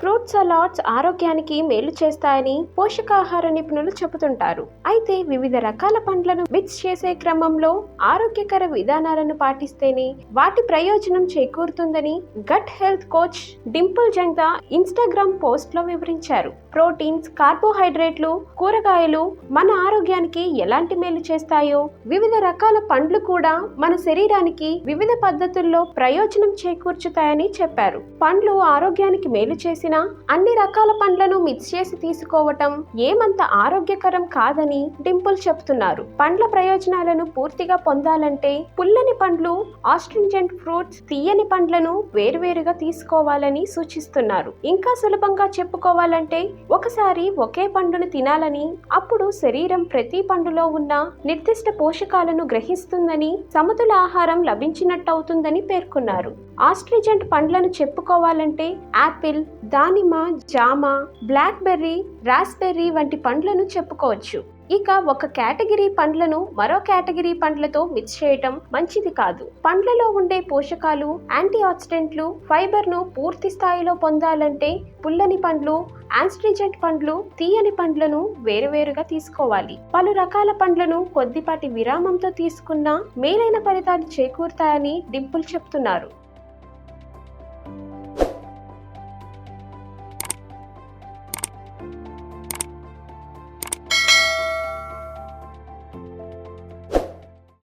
Fruit salads ఆరోగ్యానికి మేలు చేస్తాయని పోషకాహార నిపుణులు చెబుతుంటారు. అయితే వివిధ రకాల పండ్లను మిక్స్ చేసే క్రమంలో ఆరోగ్యకర విధానాలను పాటిస్తేనే వాటి ప్రయోజనం చేకూరుతుందని gut health coach Dimple Jangda Instagram పోస్ట్లో వివరించారు. ప్రోటీన్స్ కార్బోహైడ్రేట్లు కూరగాయలు మన ఆరోగ్యానికి ఎలాంటి మేలు చేస్తాయో వివిధ రకాల పండ్లు కూడా మన శరీరానికి వివిధ పద్ధతుల్లో ప్రయోజనం చేకూర్చుతాయని చెప్పారు. పండ్లు ఆరోగ్యానికి మేలు చేసిన అన్ని రకాల పండ్లను మిక్స్ చేసి తీసుకోవటం ఏమంత ఆరోగ్యకరం కాదని డింపుల్ చెప్తున్నారు. పండ్ల ప్రయోజనాలను పూర్తిగా పొందాలంటే పుల్లని పండ్లు ఆస్ట్రింజెంట్ ఫ్రూట్స్ తీయని పండ్లను వేరువేరుగా తీసుకోవాలని సూచిస్తున్నారు. ఇంకా సులభంగా చెప్పుకోవాలంటే ఒకసారి ఒకే పండును తినాలని అప్పుడు శరీరం ప్రతి పండులో ఉన్న నిర్దిష్ట పోషకాలను గ్రహిస్తుందని సమతుల ఆహారం లభించినట్టవుతుందని పేర్కొన్నారు. ఆస్ట్రిజెంట్ పండ్లను చెప్పుకోవాలంటే యాపిల్ దానిమ్మ జామ బ్లాక్బెర్రీ రాస్బెర్రీ వంటి పండ్లను చెప్పుకోవచ్చు. ఇక ఒక కేటగిరీ పండ్లను మరో కేటగిరీ పండ్లతో మిక్స్ చేయటం మంచిది కాదు. పండ్లలో ఉండే పోషకాలు యాంటీ ఆక్సిడెంట్లు ఫైబర్ను పూర్తి స్థాయిలో పొందాలంటే పుల్లని పండ్లు ఆన్స్ట్రిజెంట్ పండ్లు తీయని పండ్లను వేరువేరుగా తీసుకోవాలి. పలు రకాల పండ్లను కొద్దిపాటి విరామంతో తీసుకున్న మేలైన ఫలితాలు చేకూరుతాయని డింపుల్ చెప్తున్నారు.